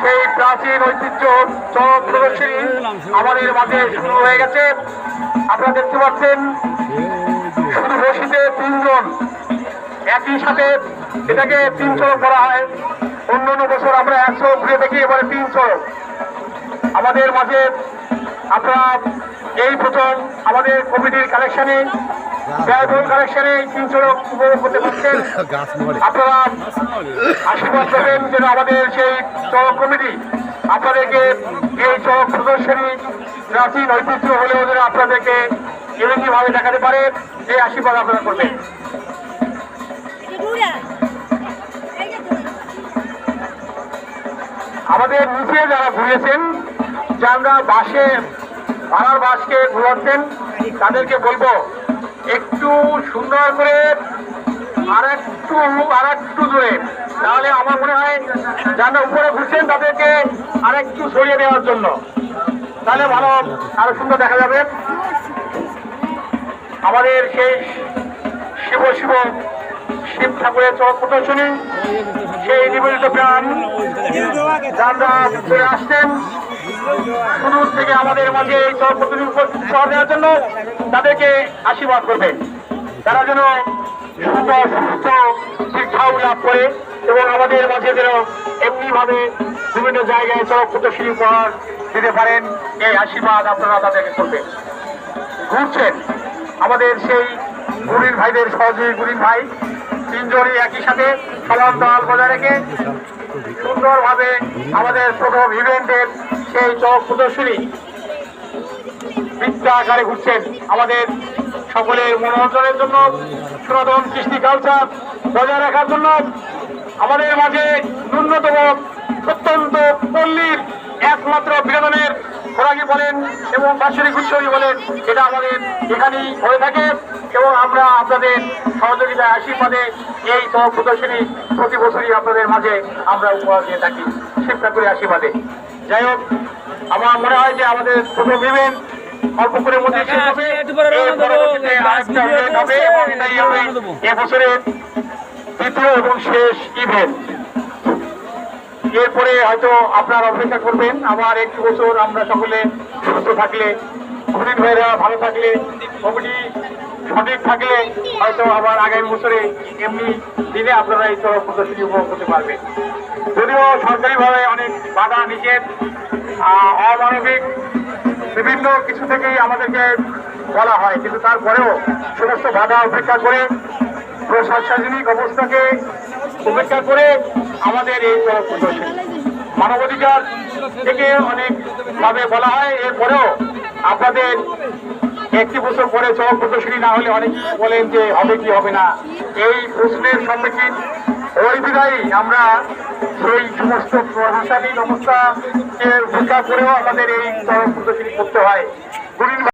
সেই প্রাচীন ঐতিহ্য চরক প্রদর্শনী আমাদের মাঝে শুরু হয়ে গেছে। আপনারা দেখতে পাচ্ছেন, শুধু বসিতে তিনজন। একই সাথে এটাকে তিন চড়ক করা হয়। অন্য অন্য বছর আমরা একশো ঘুরে দেখি, এবারে তিন চড়ক আমাদের মাঝে আপনারা এই প্রথম আমাদের কমিটির কালেকশনে ব্যয়বহুল কালেকশনে এই তিন চড়ক উপভোগ করতে পারছেন। আপনারা আশীর্বাদ করবেন যেন আমাদের সেই চড়ক কমিটি আপনাদেরকে এই চড়ক প্রদর্শনী প্রাচীন ঐতিহ্য হলেও যেন আপনাদেরকে এমনি ভাবে দেখাতে পারে আশীর্বাদ আপনারা করবেন। আমাদের নিচে যারা ঘুরিয়েছেন যারা বাসে ভাড়ার বাসকে ঘুরাচ্ছেন তাদেরকে বলব একটু সুন্দর করে আর একটু আর একটু দূরে তাহলে আমার মনে হয় যারা উপরে ঘুরছেন তাদেরকে আর একটু সরিয়ে দেওয়ার জন্য। তাহলে ভালো আরও সুন্দর দেখা যাবে। আমাদের সেই শিব শিব শিব ঠাকুরের চরক প্রদর্শনী। সেই নিবেদিত প্রাণ, যারা আসছেন শুরু থেকে আমাদের মাঝে এই চরক প্রদর্শনী উপস্থিত করা দেওয়ার জন্য তাদেরকে আশীর্বাদ করবেন। তারা যেন সুন্দর সুস্থ শিক্ষাও লাভ করে এবং আমাদের মাঝে যেন এমনিভাবে বিভিন্ন জায়গায় প্রদর্শনী উপহার দিতে পারেন, এই আশীর্বাদ আপনারা তাদেরকে করবেন। ঘুরছেন আমাদের সেই গুরিন ভাইদের সহযোগী গুরিন ভাই, তিনজনই একই সাথে সমান দল বজায় রেখে সুন্দরভাবে আমাদের প্রথম ইভেন্টের সেই চক প্রদর্শনী বিদ্যা আকারে ঘুরছেন আমাদের সকলের মনোরঞ্জনের জন্য সনাতন কৃষ্টি কালচার বজায় রাখার জন্য আমাদের মাঝে ন্যূনতম প্রত্যন্ত পল্লীর একমাত্র বিনোদনের খোরাকি বলেন এবং বাৎসরিক উৎসবই বলেন, এটা আমাদের এখানেই হয়ে থাকে এবং আমরা আপনাদের সহযোগিতা আশীর্বাদে এই সব প্রদর্শনী প্রতি বছরই আপনাদের মাঝে আমরা উপহার দিয়ে থাকি। শিব ঠাকুরের আশীর্বাদে। যাই হোক, আমার মনে হয় যে আমাদের প্রথম ইভেন্ট অল্প করে মধ্যে শেষ হবে। পরবর্তীতে আরেকটা event হবে এবং এটাই হবে এবছরের তৃতীয় এবং শেষ ইভেন্ট এরপরে হয়তো আপনারা অপেক্ষা করবেন। আবার একটি বছর আমরা সকলে সুস্থ থাকলে ঘুরিন ভাইরা ভালো থাকলে কমিটি সঠিক থাকলে হয়তো আবার আগামী বছরে এমনি দিনে আপনারা এই চরক প্রদর্শনী উপভোগ করতে পারবেন। যদিও সরকারিভাবে অনেক বাধা নিষেধ অমানবিক বিভিন্ন কিছু থেকেই আমাদেরকে বলা হয়। কিন্তু তারপরেও সমস্ত বাধা উপেক্ষা করে প্রশাসনিক অবস্থাকে উপেক্ষা করে আমাদের এই চরক প্রদর্শনী মানবাধিকার থেকে অনেক ভাবে বলা হয়। এরপরেও আপনাদের একটি বছর পরে চরক প্রদর্শনী না হলে অনেক বলেন যে হবে কি, হবে না। এই প্রশ্নের সম্মুখীন ওই বিধায়ী আমরা সেই সমস্ত প্রশাসনিক অবস্থাকে উপেক্ষা করেও আমাদের এই চরক প্রদর্শনী করতে হয়।